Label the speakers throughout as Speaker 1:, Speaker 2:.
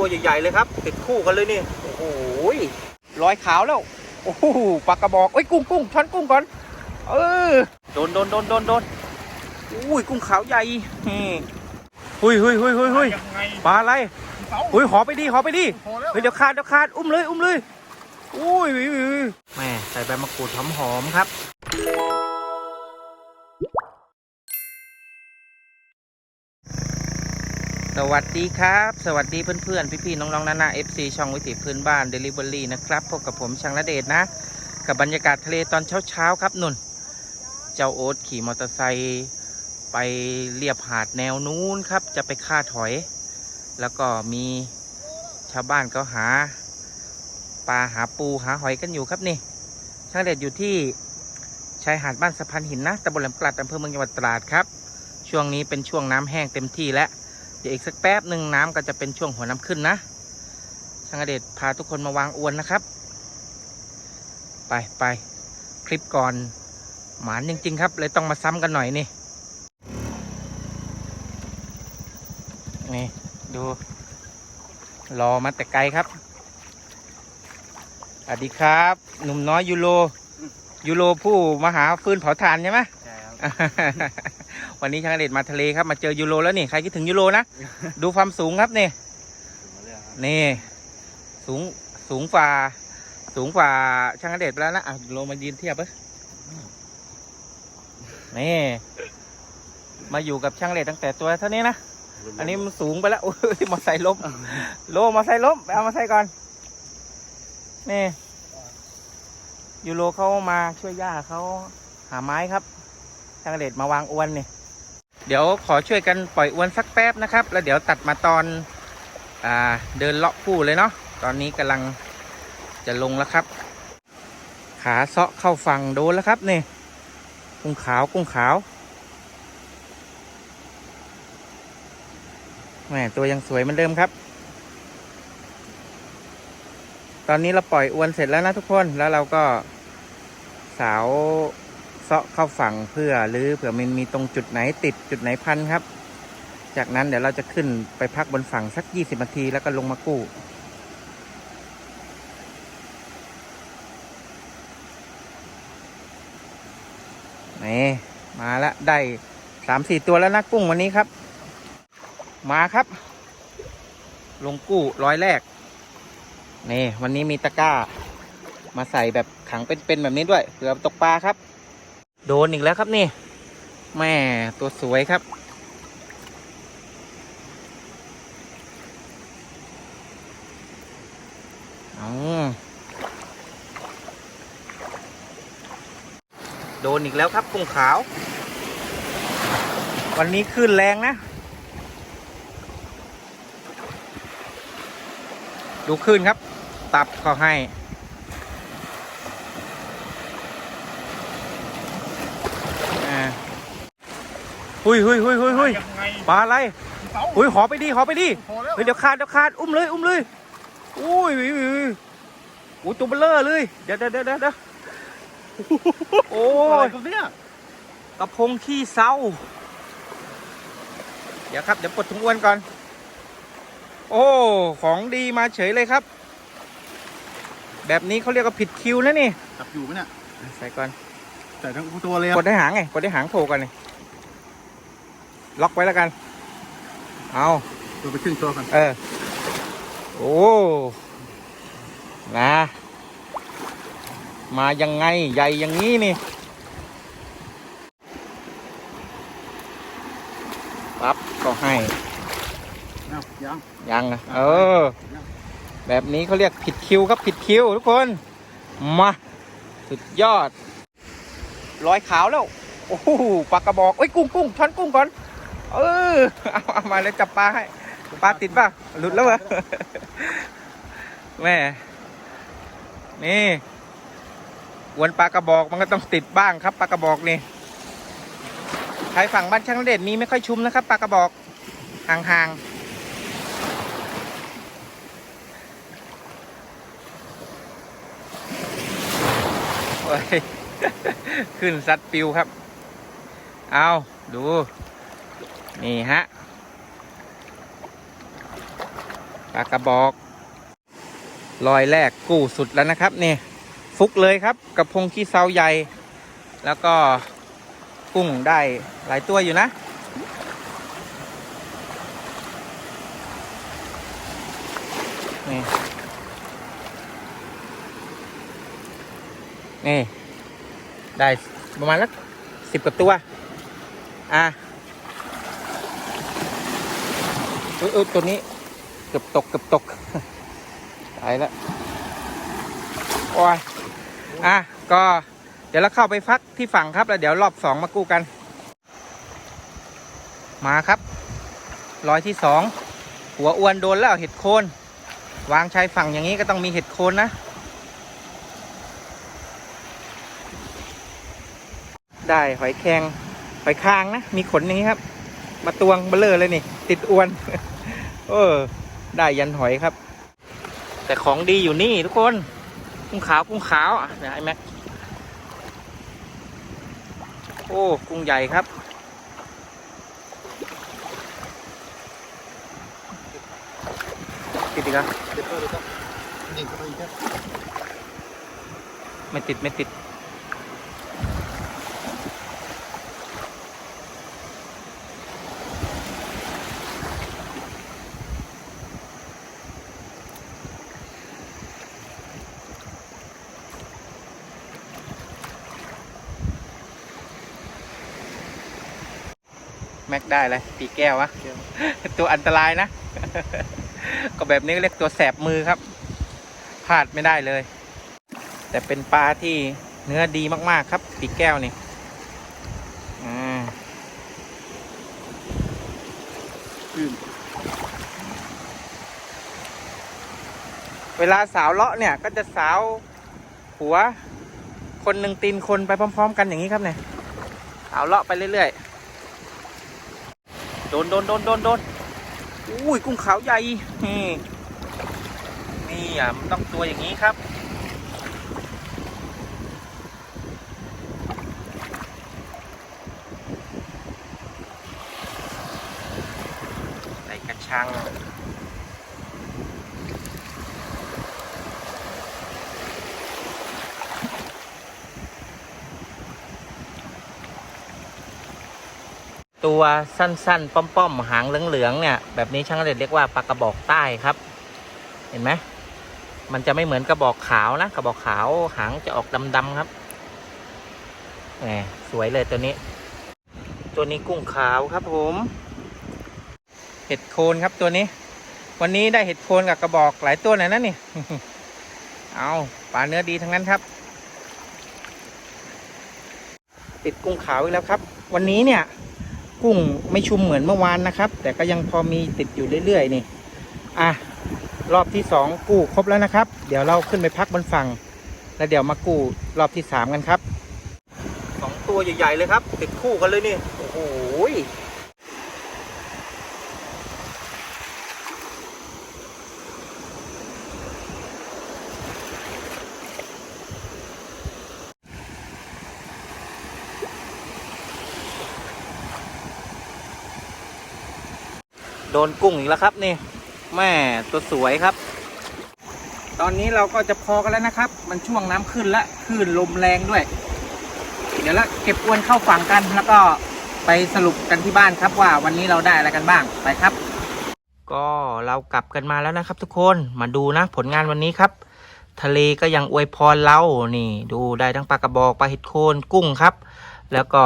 Speaker 1: ตัวใหญ่ ๆ เลยครับ ติดคู่กันเลยนี่โอ้โหลอยขาวแล้ว โอ้โหปลากระบอกเอ้ยกุ้งกุ้งช้อนกุ้งก่อน เออโดนโดนโดนโดนโดนอุ้ยกุ้งขาวใหญ่นี่หุยหุยหุยหุยหุย
Speaker 2: ยังไง
Speaker 1: ปลาอะไร
Speaker 2: เสา
Speaker 1: หุยหอไปดีหอไปดีเฮ้ยเดี๋ยวขาดเดี๋ยวขาดอุ้มเลย อุ้มเลยอุ้ยอุ้ยอุ้ยแม่ใส่ใบมะกรูดหอมๆครับ วัสดีครับ สวัสดีเพื่อนๆ พี่ๆ น้องๆนานาเอฟซีช่องวิถีพื้นบ้านเดลิเวอรี่นะครับพบกับผมช่างระเดชนะ กับบรรยากาศทะเลตอนเช้าๆครับนุ่น เจ้าโอ๊ตขี่มอเตอร์ไซค์ไปเรียบหาดแนวนู้นครับ จะไปฆ่าถอย แล้วก็มีชาวบ้านก็หาปลาหาปูหาหอยกันอยู่ครับนี่ช่างเด็ดอยู่ที่ชายหาดบ้านสะพานหินนะตำบลแหลมกลัดอำเภอเมืองจังหวัดตราดครับ ช่วงนี้เป็นช่วงน้ำแห้งเต็มที่แล้ว เดี๋ยวอีกสักแป๊บหนึ่งน้ำก็จะเป็นช่วงหัวน้ำขึ้นนะช่างเด็ดพาทุกคนมาวางอวนนะครับ ไปไปคลิปก่อนหมานจริง ๆ ครับ เลยต้องมาซ้ำกันหน่อยนี่นี่ดูรอมาแต่ไกลครับสวัสดีครับ หนุ่มน้อยยูโรยูโรผู้มาหาฟืนเผาถ่านใช่ไหม
Speaker 2: ใช่ครับ
Speaker 1: วันนี้ช่างเด็ดมาทะเลครับมาเจอยูโรแล้วนี่ใครคิดถึงยูโรนะ ดูความสูงครับนี่นี่สูงสูงฝ่าสูงฝ่าช่างเด็ดไปแล้วนะอะยูโรมายืนเทียบเอ้ยนี่มาอยู่กับช่างเด็ดตั้งแต่ตัวเท่านี้นะอันนี้มันสูงไปแล้วอุ้ยมอไซค์ล้มโลมอไซค์ล้มไปเอามอไซค์ก่อนนี่ยูโรเขามาช่วยย่าเขาหาไม้ครับช่างเดชมาวางอวนนี่ เดี๋ยวขอช่วยกันปล่อยอวนสักแป๊บนะครับ แล้วเดี๋ยวตัดมาตอนอ่าเดินเลาะผู้เลยเนาะตอนนี้กำลังจะลงแล้วครับ ขาเซาะเข้าฝั่งโดนแล้วครับนี่กุ้งขาวกุ้งขาวแหมตัวยังสวยเหมือนเดิมครับ ตอนนี้เราปล่อยอวนเสร็จแล้วนะทุกคนแล้วเราก็สาว ซาะเข้าฝั่งเพื่อหรือเผื่อมันมีตรงจุดไหนติดจุดไหนพันครับ จากนั้นเดี๋ยวเราจะขึ้นไปพักบนฝั่งสัก 20นาทีแล้วก็ลงมากู้นี่มาแล้วได้สามสี่ตัวแล้วนะกุ้งวันนี้ครับ มาครับ ลงกู้ร้อยแรกนี่วันนี้มีตะกร้า มาใส่แบบขังเป็นๆแบบนี้ด้วยเผื่อตกปลาครับ โดนอีกแล้วครับนี่ แม่ตัวสวยครับ เอาโดนอีกแล้วครับกุ้งขาว วันนี้ขึ้นแรงนะ ดูขึ้นครับ ตับเขาให้ หุยหุยหุยหุยหุย
Speaker 2: ยังไง
Speaker 1: ปลาอะไร
Speaker 2: เสา
Speaker 1: หุยหอไปดีหอไปดี
Speaker 2: พอแล้ว
Speaker 1: เฮ้ยเดี๋ยวขาดเดี๋ยวขาดอุ้มเลยอุ้มเลยอุ้ยอุ้ยอุ้ยอุ้ยอุ้ยตัวเบลเลอร์เลยเดี๋ยวเดี๋ยวเดี๋ยวเดี๋ยวโอ้
Speaker 2: อะไร
Speaker 1: ย
Speaker 2: ครับเนี่ย
Speaker 1: กระพงขี้เศร้า เดี๋ยวครับเดี๋ยวปลดถุงอ้วนก่อน โอ้ของดีมาเฉยเลยครับ แบบนี้เขาเรียกว่าผิดคิวนะนี่
Speaker 2: จับอยู่ไหมเนี่ย
Speaker 1: ใส่ก่อน
Speaker 2: แต่ทั้งตัวเลยอะ
Speaker 1: กดได้หางไงกดได้หางโผล่ก่อนนี่ ล็อกไว้แล้วกัน เอา
Speaker 2: ตัวไปครึ่งตัวกัน
Speaker 1: เออ โอ้ นะ มายังไง ใหญ่อย่างนี้นี่ปั๊บก็ให้
Speaker 2: เอ้ายัง
Speaker 1: ยังอะเออ แบบนี้เขาเรียกผิดคิวครับผิดคิวทุกคน มา สุดยอด ร้อยขาวแล้ว โอ้โหปลากระบอกเอ้ยกุ้งกุ้งช้อนกุ้งก่อน เออเอาเอามาเลยจับปลาให้ปลาติดป่ะหลุดแล้วเหรอแม่นี่อวนปลากระบอกมันก็ต้องติดบ้างครับปลากระบอกนี่ใครฝั่งบ้านช่างเด็ดมีไม่ค่อยชุมนะครับปลากระบอกห่างๆโอ้ยขึ้นซัดปิวครับ เอาดู นี่ฮะปลากระบอกลอยแรกกู้สุดแล้วนะครับนี่ฟุกเลยครับกระพงขี้เซาใหญ่ แล้วก็กุ้งได้หลายตัวอยู่นะ นี่นี่ ได้ประมาณสักสิบกว่าตัว อะ อุ๊ยอุ๊ยตัวนี้เกือบตกเกือบตกตายแล้วโอ้ยอะก็เดี๋ยวเราเข้าไปพักที่ฝั่งครับ แล้วเดี๋ยวรอบสองมากู้กัน มาครับร้อยที่สองหัวอ้วนโดนแล้วเห็ดโคนวางชายฝั่งอย่างนี้ก็ต้องมีเห็ดโคนนะ ได้หอยแครงหอยคางนะ มีขนอย่างนี้ครับ มาตวงเบลเลอร์เลยนี่ ติดอวน เออ ได้ยันหอยครับ แต่ของดีอยู่นี่ทุกคน กุ้งขาวกุ้งขาวเดี๋ยไอ้แม็ก โอ้ กุ้งใหญ่ครับ ติดอีกแล้ว
Speaker 2: เดี๋ยวก็เดี๋ยวก็ยิงเข้าไม่
Speaker 1: ติด ไม่ติด แม็กได้เลยตีแก้ววะตัวอันตรายนะ ก็แบบนี้เรียกตัวแสบมือครับพลาดไม่ได้เลย แต่เป็นปลาที่เนื้อดีมากๆครับปีกแก้วนี่อ่า
Speaker 2: ขึ้น
Speaker 1: เวลาสาวเลาะเนี่ยก็จะสาวหัว คนหนึ่งตีนคนไปพร้อม ๆ กันอย่างนี้ครับเนี่ยสาวเลาะไปเรื่อย ๆ โดนโดนโดนโดนโดนอุ้ยกุ้งขาวใหญ่นี่นี่อะมันต้องตัวอย่างนี้ครับ ใส่กระชัง ตัวสั้น ๆ ป้อม ๆ หางเหลือง ๆ เนี่ย แบบนี้ช่างเด็ดเรียกว่าปลากระบอกใต้ครับ เห็นไหมมันจะไม่เหมือนกระบอกขาวนะ กระบอกขาวหางจะออกดำๆครับแหมสวยเลยตัวนี้ ตัวนี้กุ้งขาวครับผม เห็ดโคนครับตัวนี้ วันนี้ได้เห็ดโคนกับกระบอกหลายตัวหน่อยนะนี่ เอาปลาเนื้อดีทั้งนั้นครับติดกุ้งขาวอีกแล้วครับ วันนี้เนี่ย กุ้งไม่ชุ่มเหมือนเมื่อวานนะครับ แต่ก็ยังพอมีติดอยู่เรื่อยๆนี่อะรอบที่สองกู้ครบแล้วนะครับ เดี๋ยวเราขึ้นไปพักบนฝั่ง แล้วเดี๋ยวมากู้รอบที่สามกันครับสองตัวใหญ่ๆเลยครับ ติดคู่กันเลยนี่โอ้โห โดนกุ้งอีกแล้วครับนี่แม่ตัวสวยครับ ตอนนี้เราก็จะพอกันแล้วนะครับ มันช่วงน้ำขึ้นแล้วคลื่นลมแรงด้วย เดี๋ยวละเก็บอวนเข้าฝั่งกันแล้วก็ไปสรุปกันที่บ้านครับว่าวันนี้เราได้อะไรกันบ้างไปครับ ก็เรากลับกันมาแล้วนะครับ ทุกคนมาดูนะผลงานวันนี้ครับ ทะเลก็ยังอวยพรเรานี่ ดูได้ทั้งปลากระบอกปลาเห็ดโคนกุ้งครับ แล้วก็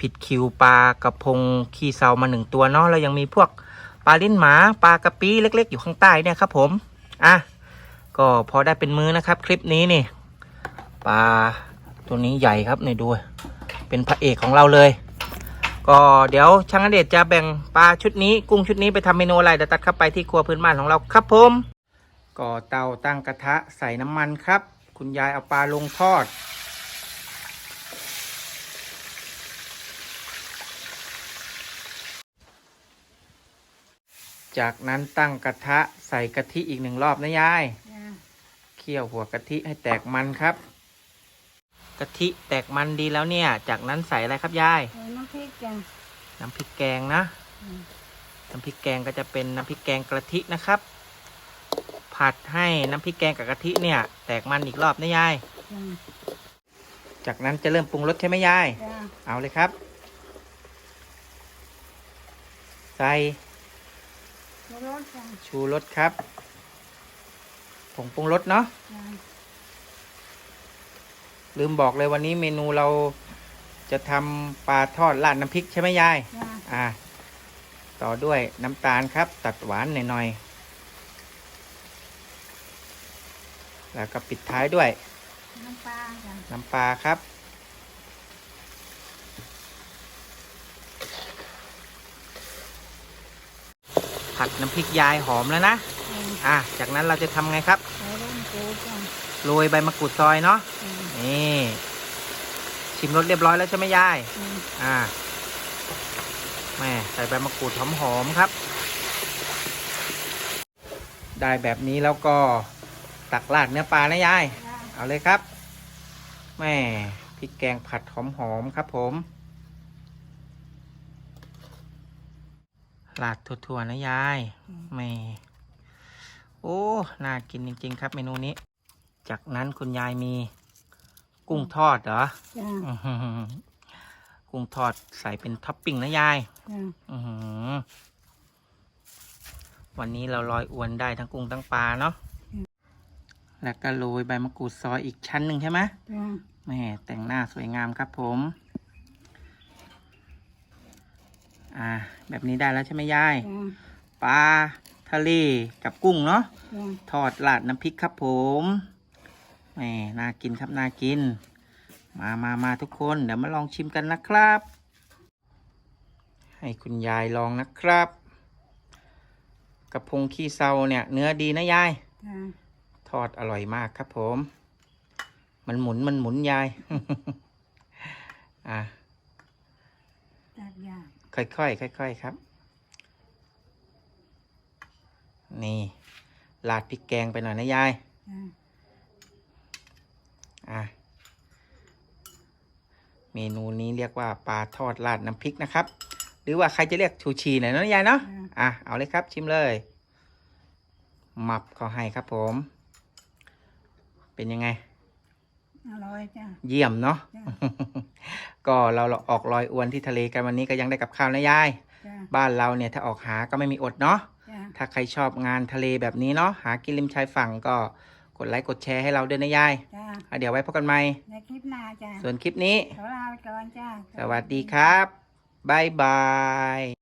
Speaker 1: ผิดคิวปลากระพงขี้เซามาหนึ่งตัวเนาะแล้วยังมีพวกปลาลิ้นหมาปลากระปีเล็ก ๆ อยู่ข้างใต้เนี่ยครับผมอะก็พอได้เป็นมือนะครับคลิปนี้นี่ปลาตัวนี้ใหญ่ครับนี่ดูเป็นพระเอกของเราเลย ก็เดี๋ยวช่างอเดชจะแบ่งปลาชุดนี้กุ้งชุดนี้ไปทำเมนูอะไรเดี๋ยวตัดเข้าไปที่ครัวพื้นบ้านของเราครับผมก็เตาตั้งกระทะใส่น้ำมันครับ คุณยายเอาปลาลงทอด จากนั้นตั้งกระทะใส่กะทิอีกหนึ่งรอบนะยาย
Speaker 3: จ้ะ
Speaker 1: เคี่ยวหัวกะทิให้แตกมันครับ กะทิแตกมันดีแล้วเนี่ย จากนั้นใส่อะไรครับยาย
Speaker 3: ใส่น้ำพริกจ้ะ
Speaker 1: น้ำพริกแกงนะ
Speaker 3: อืม
Speaker 1: เอน้ำพริกแกงก็จะเป็นน้ำพริกแกงกะทินะครับ ผัดให้น้ำพริกแกงกับกะทิเนี่ย แตกมันอีกรอบนะยาย
Speaker 3: จ้า
Speaker 1: จากนั้นจะเริ่มปรุงรสใช่ไหมยาย
Speaker 3: จ้า
Speaker 1: เอาเลยครับ ใส่
Speaker 3: แล้ว รสจ้า
Speaker 1: ชูรสครับ ผงปรุงรสเนาะ
Speaker 3: จ้า
Speaker 1: ลืมบอกเลยวันนี้เมนูเราจะทำปลาทอดราดน้ำพริกใช่ไหมยาย
Speaker 3: จ้า
Speaker 1: อ่า ต่อด้วยน้ำตาลครับ ตัดหวานหน่อยๆ แล้วก็ปิดท้ายด้วย
Speaker 3: น้ำปลาจ้า
Speaker 1: น้ำปลาครับ ผัดน้ำพริกยายหอมแล้วนะ
Speaker 3: จ้า
Speaker 1: อะ จากนั้นเราจะทำไงครับ
Speaker 3: ใส่ร่มปูจ้า
Speaker 1: โรยใบมะกรูดซอยเนาะ
Speaker 3: จ้า
Speaker 1: นี่ ชิมรสเรียบร้อยแล้วใช่ไหมยาย
Speaker 3: จ้า
Speaker 1: อ่าแม่ใส่ใบมะกรูดหอมๆครับ ได้แบบนี้แล้วก็ตักราดเนื้อปลานะยาย
Speaker 3: จ้า
Speaker 1: เอาเลยครับแม่พริกแกงผัดหอมๆครับผม ราดทั่วๆนะยายแม่โอ้ น่ากินจริง ๆ ครับ เมนูนี้ จากนั้นคุณยายมี กุ้งทอดเหรอ
Speaker 3: จ้า
Speaker 1: อื้อหือกุ้งทอดใส่เป็นท็อปปิ้งนะยาย
Speaker 3: จ้า
Speaker 1: อื้อหือวันนี้เราลอยอวนได้ทั้งกุ้งทั้งปลาเนาะ แล้วก็โรยใบมะกรูดซอยอีกชั้นหนึ่งใช่ไหม
Speaker 3: จ้า
Speaker 1: แม่แต่งหน้าสวยงามครับผม อ่า แบบนี้ได้แล้วใช่ไหมยาย
Speaker 3: จ้า
Speaker 1: ปลาทะเลกับกุ้งเนาะ
Speaker 3: จ้า
Speaker 1: ทอดราดน้ำพริกครับผมแหมน่ากินครับน่ากิน มามามาทุกคน เดี๋ยวมาลองชิมกันนะครับ ให้คุณยายลองนะครับกระพงขี้เซาเนี่ย เนื้อดีนะยาย
Speaker 3: จ้า
Speaker 1: ทอดอร่อยมากครับผม มันหมุนมันหมุนยาย อะ
Speaker 3: ตักยา
Speaker 1: ค่อยๆค่อยๆครับ นี่ลาดพริกแกงไปหน่อยนะยาย
Speaker 3: จ้า
Speaker 1: อะเมนูนี้เรียกว่าปลาทอดราดน้ำพริกนะครับ หรือว่าใครจะเรียกชูชีหน่อยนะยายเนาะ
Speaker 3: จ้า
Speaker 1: อะเอาเลยครับ ชิมเลยหมับเขาให้ครับผม เป็นยังไง
Speaker 3: อร่อยจ้า
Speaker 1: เยี่ยมเนาะ
Speaker 3: จ้า
Speaker 1: ก็เราออกลอยอวนที่ทะเลกันวันนี้ก็ยังได้กับข้าวนะยาย
Speaker 3: จ้า
Speaker 1: บ้านเราเนี่ยถ้าออกหาก็ไม่มีอดเนาะ
Speaker 3: จ้า
Speaker 1: ถ้าใครชอบงานทะเลแบบนี้เนาะหากินริมชายฝั่งก็กดไลค์กดแชร์ให้เราด้วยนะยาย
Speaker 3: จ้า
Speaker 1: อะเดี๋ยวไว้พบกันใหม่
Speaker 3: ในคลิปหน้าจ้า
Speaker 1: ส่วนคลิปนี้
Speaker 3: ขอลาไปก่อนจ้า
Speaker 1: สวัสดีครับบ๊ายบาย